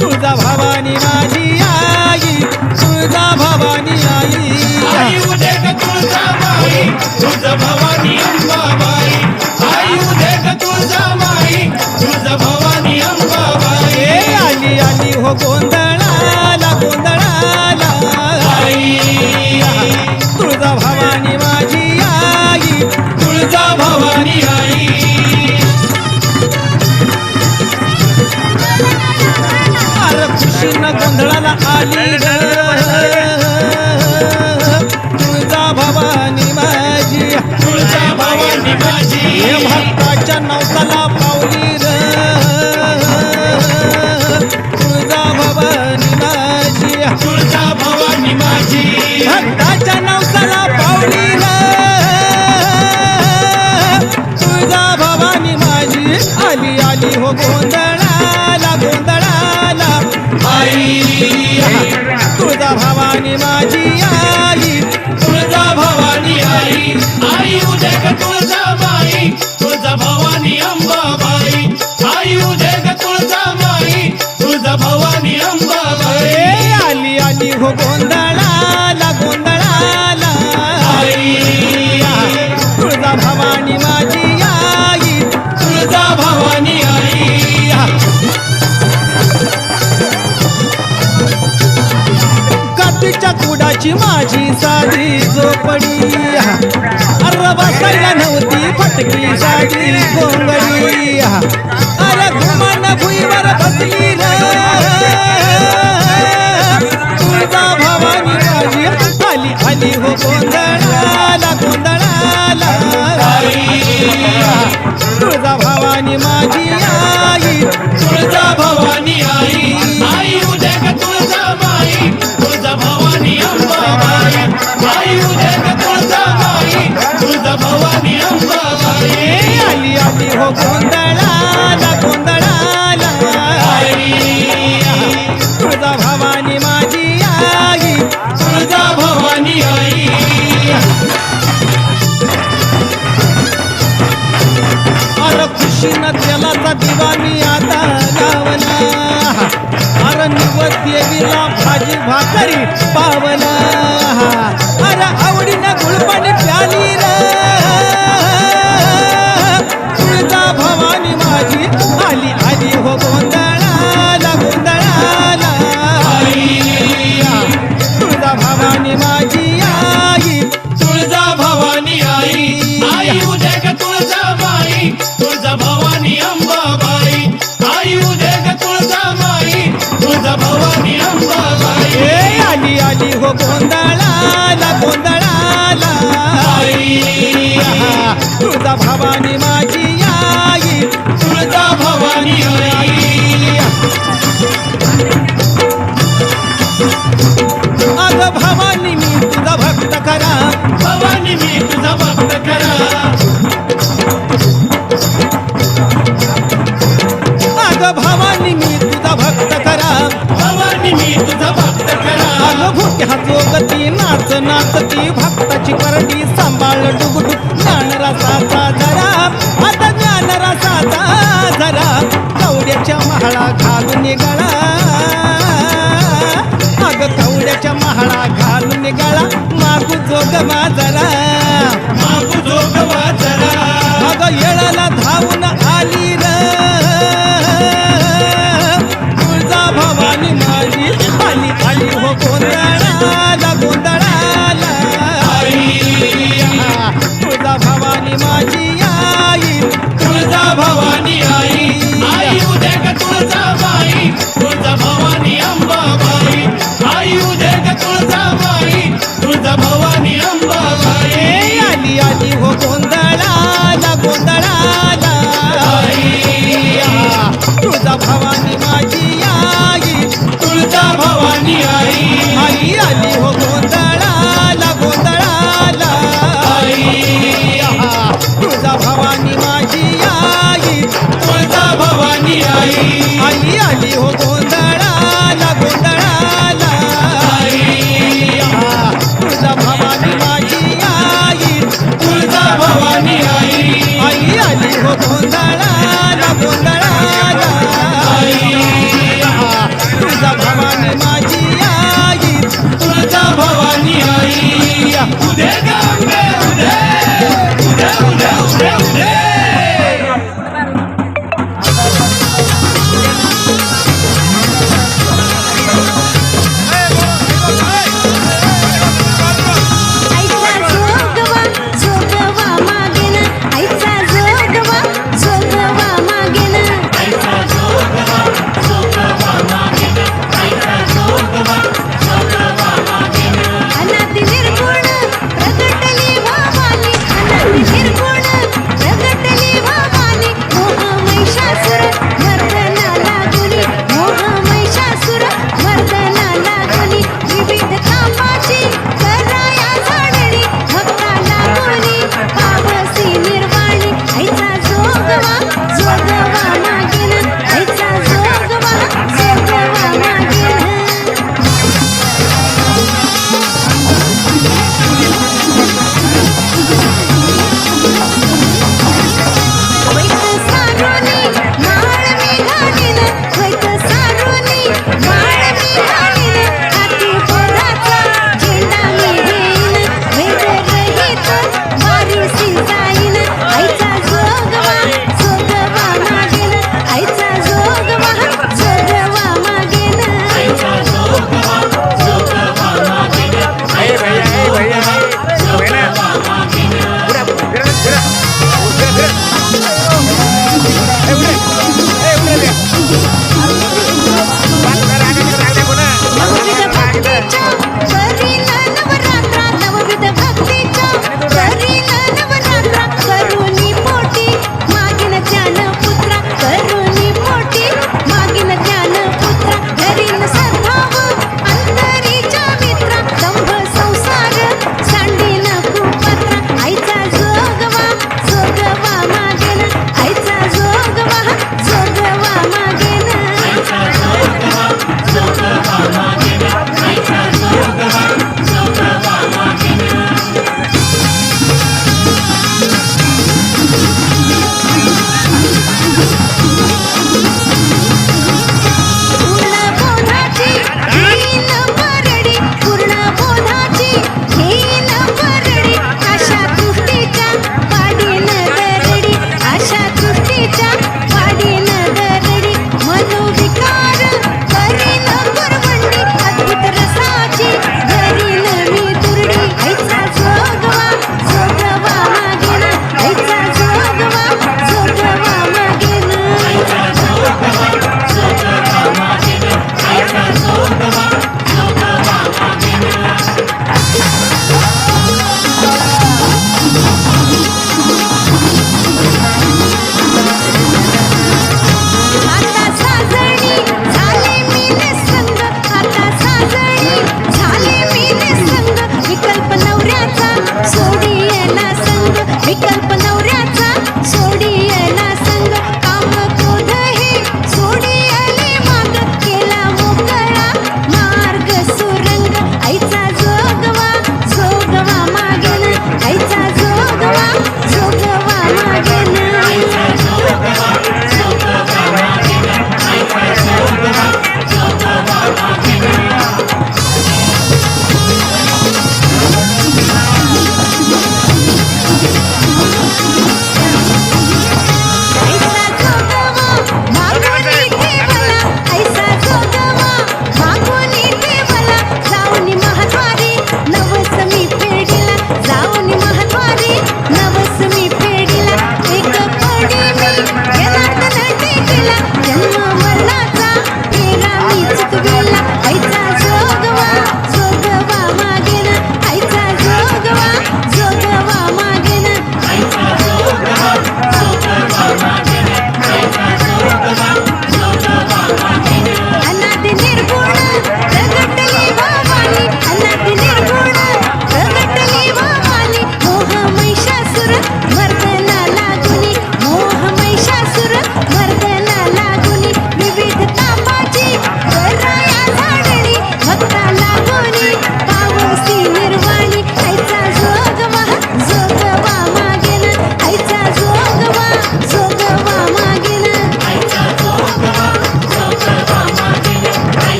तुझा भवानी माझी. गोंधळाला गोंधळाला. आई तुळजा भवानी माझी आई. तुळजा भवानी आई. आई उद्या तुळजा बाई झोपायची माझी साडी झोपडी. अरे बसायला नव्हती फटकी साडी कोंबडी. अरे घुमान भुईवर बसली तुझा भवानी माझी खाली खाली हो गोंधळाला गोंधळाला. तुझा भवानी माझी পারি পার गोंधळाला गोंधळाला. तुळजा भवानी माझी आई तुळजा भवानी अग भवानी मी तुझा भक्त करा. जोगती नाच नाचती भक्ताची परटी सांभाळ डुबडुब ज्ञान रसाचा जरा आता ज्ञानरासाचा जरा. कवड्याच्या महाळा घालून निघाळा अग कवड्याच्या महाळा घालून निघाळा मागू जोग माजरा मागू जोग बाजारा गोंधळाला गोंधळाला. तुळजा भवानी माझी आई तुळजा भवानी आई. आई आली हो गोंधळाला गोंधळाला. तुळजा भवानी माझी आई तुळजा भवानी आई. आई आली हो गोंधळाला.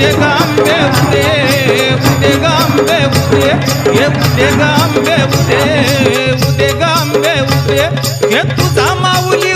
उदे गांबे उदे उदे गांबे उदे ये उदे गांबे उदे तुझा माऊली